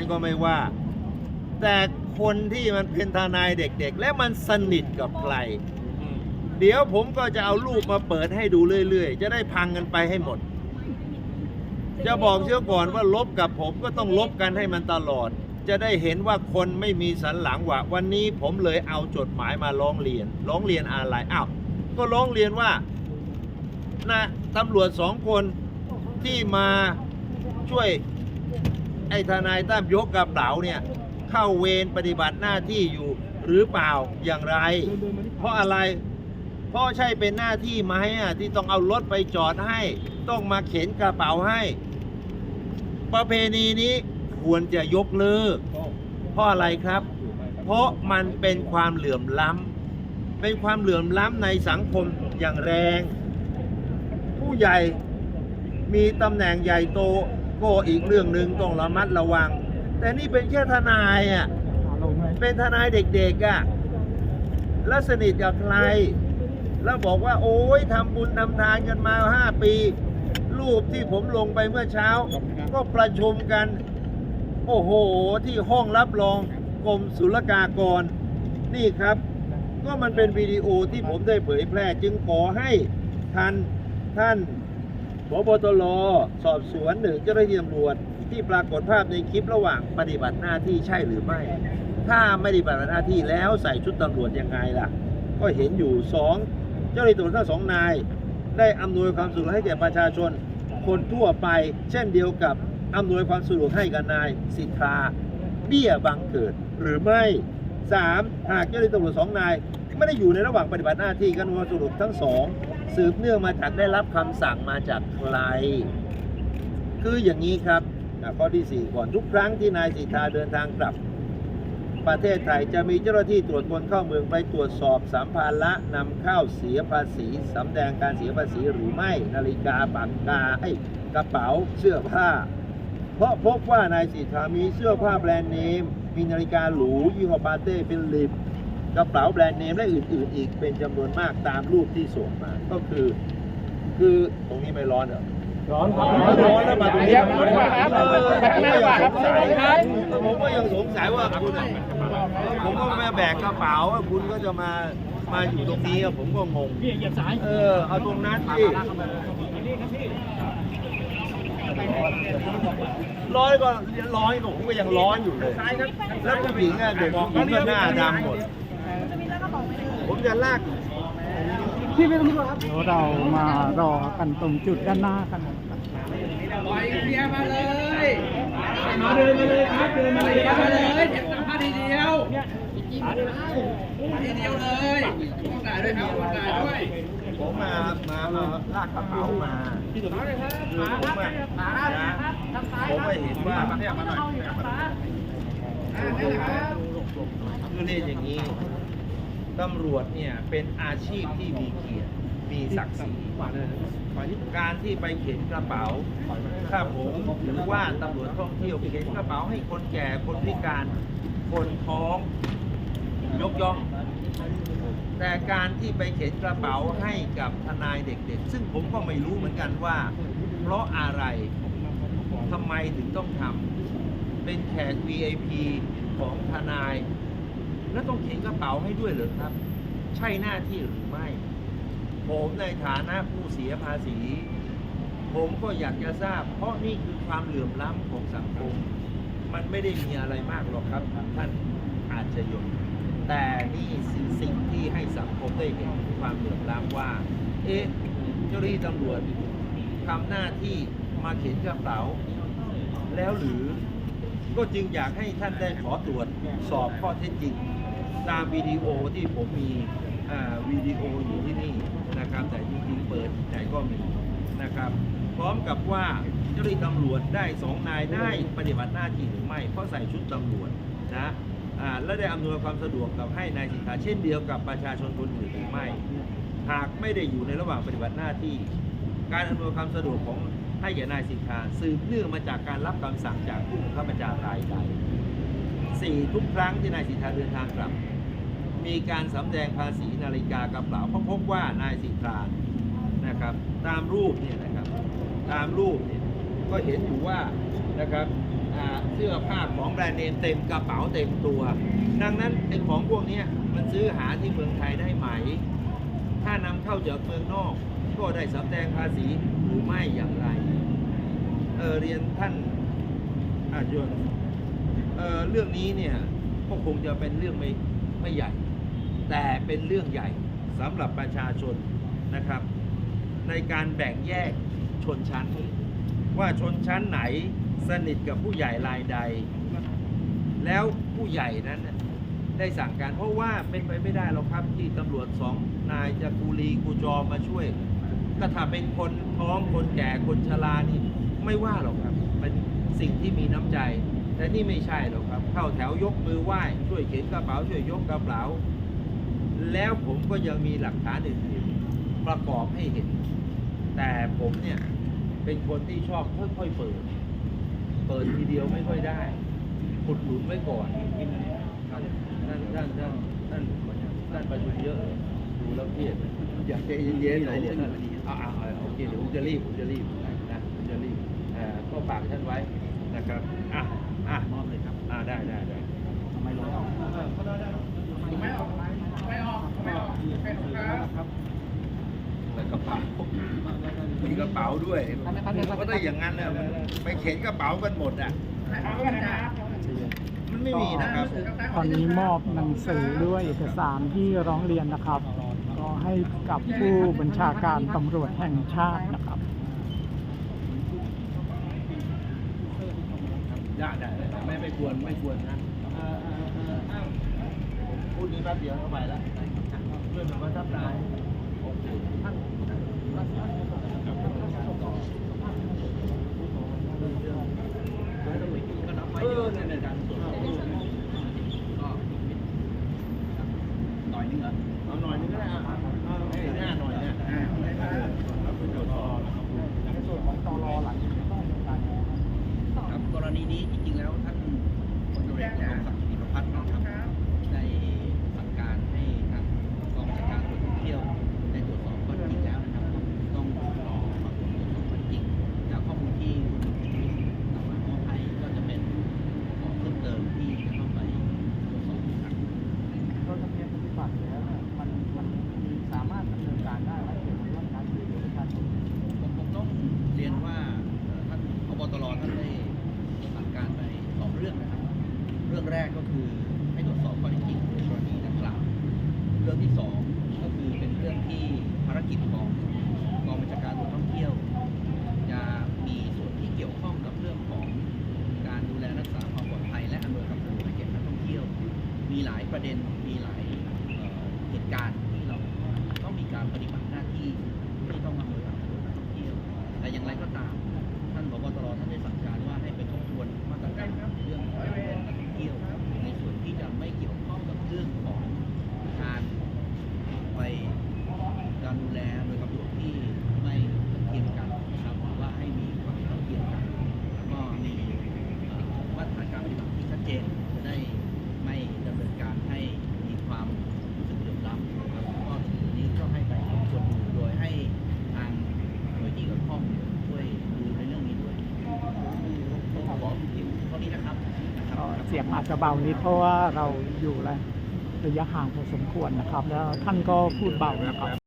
านก็ไม่ว่า แต่คนที่มันเป็นทนายเด็กๆ และมันสนิทกับใคร เดี๋ยวผมก็จะเอารูปมาเปิดให้ดูเรื่อยๆ จะได้พังกันไปให้หมด จะบอกเชื่อก่อนว่าลบกับผมก็ต้องลบกันให้มันตลอด จะได้เห็นว่าคนไม่มีสันหลังว่าวันนี้ผมเลยเอาจดหมายมาร้องเรียน ร้องเรียนอะไรอ้าวก็ร้องเรียนว่านะตำรวจสองคนที่มาช่วย ไอ้ทนายตั้มยกกระเป๋าเนี่ยเข้าเวรปฏิบัติหน้าที่อยู่หรือเปล่าอย่างไร เพราะอะไร เพราะใช่เป็นหน้าที่ไหมอะที่ต้องเอารถไปจอดให้ ต้องมาเข็นกระเป๋าให้ ประเพณีนี้ควรจะยกเลิกเพราะอะไรครับ เพราะมันเป็นความเหลื่อมล้ำเป็นความเหลื่อมล้ำในสังคมอย่างแรง ผู้ใหญ่มีตำแหน่งใหญ่โต ก็อีกเรื่องหนึ่งต้องระมัดระวัง แต่นี่เป็นแค่ทนายอะเป็นทนายเด็กๆอะแล้วสนิทกับใคร แล้วบอกว่าโอ้ยทำบุญทำทานกันมาห้าปี รูปที่ผมลงไปเมื่อเช้า ก็ประชุมกัน โอ้โห ที่ห้องรับรองกรมศุลกากร นี่ครับ ก็มันเป็นวิดีโอที่ผมได้เผยแพร่จึงขอให้ท่านท่าน พบตรสอบสวนหนึ่งเจ้าหน้าที่ตำรวจที่ปรากฏภาพในคลิประหว่างปฏิบัติหน้าที่ใช่หรือไม่ ถ้าไม่ได้ปฏิบัติหน้าที่แล้วใส่ชุดตำรวจยังไงล่ะ ก็เห็นอยู่สองเจ้าหน้าที่ตำรวจทั้งสองนาย ได้อำนวยความสะดวกให้แก่ประชาชน คนทั่วไป เช่นเดียวกับอำนวยความสะดวกให้กับนายสิทธาเบี้ยบังเกิดหรือไม่สามหากเจ้าหน้าที่ตำรวจสองนาย ไม่ได้อยู่ในระหว่างปฏิบัติหน้าที่กันวยความสะดวกทั้งสอง สืบเนื่องมาจากได้รับคำสั่งมาจากใคร คืออย่างนี้ครับข้อที่ 4 ก่อนทุกครั้งที่นายสิทธาเดินทางกลับ ประเทศไทยจะมีเจ้าหน้าที่ตรวจคนเข้าเมืองไปตรวจสอบสัมภาระนำเข้าเสียภาษีสำแดงการเสียภาษีหรือไม่นาฬิกาปากกาไอ้กระเป๋าเสื้อผ้า เพราะพบว่านายสิทธามีเสื้อผ้าแบรนด์เนมมีนาฬิกาหรูยี่ห้อปาเต้ฟิลิป กระเป๋าแบรนด์เนมและอื่นๆ อีกเป็นจำนวนมากตามรูปที่ส่งมา ก็คือ คือตรงนี้ไม่ร้อนเหรอ ร้อนครับร้อนแล้วมาตรงนี้ร้อนครับเออผมก็ยังสงสัยครับผมก็ยังสงสัยว่าคุณผมก็มาแบกกระเป๋าคุณก็จะมามาอยู่ตรงนี้ผมก็งงพี่เหยียบสายเออเอาตรงนั้นที่ร้อยก็ร้อยก็ผมก็ยังร้อนอยู่เลยแล้วผู้หญิงอะเด็กผู้หญิงก็หน้าดำหมด ผมจะลากพี่ไม่ต้องรีบครับเดี๋ยวเรามารอกันตรงจุดด้านหน้ากันนะครับปล่อยเบียร์มาเลยมาเดินมาเลยครับเดินมาเลยครับมาเลยเห็นสัมภาษณ์ทีเดียวทีเดียวเลยต้องจ่ายด้วยครับต้องจ่ายด้วยผมมา มาเอาลากกระเป๋ามาคือผมอะนะผมไปเห็นว่าคือเรียนอย่างนี้ ตำรวจเนี่ยเป็นอาชีพที่มีเกียรติมีศักดิ์ศรีการที่ไปเข็นกระเป๋าถ้าผมหรือว่าตำรวจท่องเที่ยวเข็นกระเป๋าให้คนแก่คนพิการคนท้องยกย่อง แต่การที่ไปเข็นกระเป๋าให้กับทนายเด็กๆ ซึ่งผมก็ไม่รู้เหมือนกันว่า เพราะอะไรทำไมถึงต้องทำเป็นแขก VIP ของทนาย แล้วต้องเข็นกระเป๋าให้ด้วยเหรอครับ ใช่หน้าที่หรือไม่ ผมในฐานะผู้เสียภาษี ผมก็อยากจะทราบ เพราะนี่คือความเหลื่อมล้ำของสังคม มันไม่ได้มีอะไรมากหรอกครับ ท่านอาจจะยนแต่นี่คือสิ่งที่ให้สังคมได้เห็นความเหลื่อมล้ำว่า เอ๊ะเจ้าหน้าที่ตำรวจทำหน้าที่มาเข็นกระเป๋า แล้วหรือก็จึงอยากให้ท่านได้ขอตรวจสอบข้อเท็จจริง ตามวิดีโอที่ผมมีวิดีโออยู่ที่นี่นะครับ แต่จริงๆเปิดไหนก็มีนะครับ พร้อมกับว่าเจ้าหน้าที่ตำรวจได้สองนายได้ปฏิบัติหน้าที่หรือไม่เพราะใส่ชุดตำรวจนะและได้อำนวยความสะดวกกับให้นายสิทธาเช่นเดียวกับประชาชนคนอื่นหรือไม่ หากไม่ได้อยู่ในระหว่างปฏิบัติหน้าที่ การอำนวยความสะดวกของให้แก่นายสิทธาสืบเนื่องมาจากการรับคำสั่งจากผู้บังคับบัญชารายใด สี่ทุกครั้งที่นายสิทธาเดินทางกลับ มีการสำแดงภาษีนาฬิกากระเป๋าเพราะพบว่านายสิทธานะครับตามรูปเนี่ยนะครับตามรูปเนี่ยก็เห็นอยู่ว่านะครับเสื้อผ้าของแบรนด์เนมเต็มกระเป๋าเต็มตัว ดังนั้นไอ้ของพวกนี้มันซื้อหาที่เมืองไทยได้ไหม ถ้านำเข้าจากเมืองนอก ก็ได้สำแดงภาษีหรือไม่อย่างไรเออเรียนท่านอาจารย์ เเรื่องนี้เนี่ยก็คงจะเป็นเรื่องไม่ไม่ใหญ่ แต่เป็นเรื่องใหญ่สำหรับประชาชนนะครับ ในการแบ่งแยกชนชั้น ว่าชนชั้นไหนสนิทกับผู้ใหญ่รายใด แล้วผู้ใหญ่นั้นได้สั่งการเพราะว่าเป็นไปไม่ได้หรอกครับที่ตำรวจสองนายจะกูลีกูจอมาช่วยก็ถ้าเป็นคนท้องคนแก่คนชรานี่ไม่ว่าหรอกครับเป็นสิ่งที่มีน้ำใจ แต่นี่ไม่ใช่หรอกครับ เข้าแถวยกมือไหว้ช่วยเข็นกระเป๋าช่วยยกกระเป๋า แล้วผมก็ยังมีหลักฐานอื่นๆประกอบให้เห็น แต่ผมเนี่ยเป็นคนที่ชอบค่อยๆเปิด เปิดทีเดียวไม่ค่อยได้ขุดหลุมไว้ก่อนท่านท่านท่านท่านท่านประชุมเยอะเลยดูแล้วเครียดอยากใจเย็นๆหน่อยเนี่ยเอาเอาเอาโอเคเดี๋ยวผมจะรีบผมจะรีบนะผมจะรีบเอ่อก็ฝากท่านไว้นะครับอะ อะมอบเลยครับอะได้ได้ได้ไม่ออกไม่ออกไม่ออกไม่ออกครับแล้วกระเป๋ามีกระเป๋าด้วยเพราะถ้าอย่างนั้นเนี่ยมันไปเข็นกระเป๋ากันหมดอะเอากันนะครับมันไม่มีนะครับ ตอนนี้มอบหนังสือด้วยเอกสารที่ร้องเรียนนะครับ ก็ให้กับผู้บัญชาการตำรวจแห่งชาตินะครับได้ ไม่ไม่ควรไม่ควรนะเออเออเอออ้าวพูดนี้แป๊บเดียวเข้าไปแล้วเรื่องมันทับนายโอเคท่านเออเนี่ยเนี่ยการตรวจสอบหน่อยนึงเหรอเอาหน่อยนึงก็ได้อาเอาเอาให้หน้าหน่อยเนี่ยเอาไปตรวจสอบในส่วนของตรหลังจากต้องการครับกรณีนี้จริงๆแล้ว ท่ การที่เราต้องมีการปฏิบัติหน้าที่ที่ต้องอำนวยความสะดวกนักท่องเที่ยวแต่อย่างไรก็ตาม ท่านผบตรท่านได้สั่งการว่าให้ไปทบทวนมาตรการเรื่องของการท่องเที่ยวในส่วนที่จะไม่เกี่ยวข้องกับเรื่องของการไปการดูแลโดยความสะดวกที่ไม่เทียมกันนะครับหรือว่าให้มีความเท่าเทียมกันแล้วก็มีเอ่อมาตรฐานการปฏิบัติที่ชัดเจนจะได้ไม่ดำเนินการให้มีความรู้สึกเหลื่อมล้ำนะครับก็ทีนี้ก็ให้ไปทบทวนดูโดยให้ทางหน่วยที่เกี่ยวข้องช่วยดูในเรื่องนี้ด้วยผมขอเพียงเท่านี้นะครับนะครับ ก็ เสียงอาจจะเบานิดเพราะว่าเราอยู่ระยะห่างพอสมควรนะครับ แล้วท่านก็พูดเบานะครับ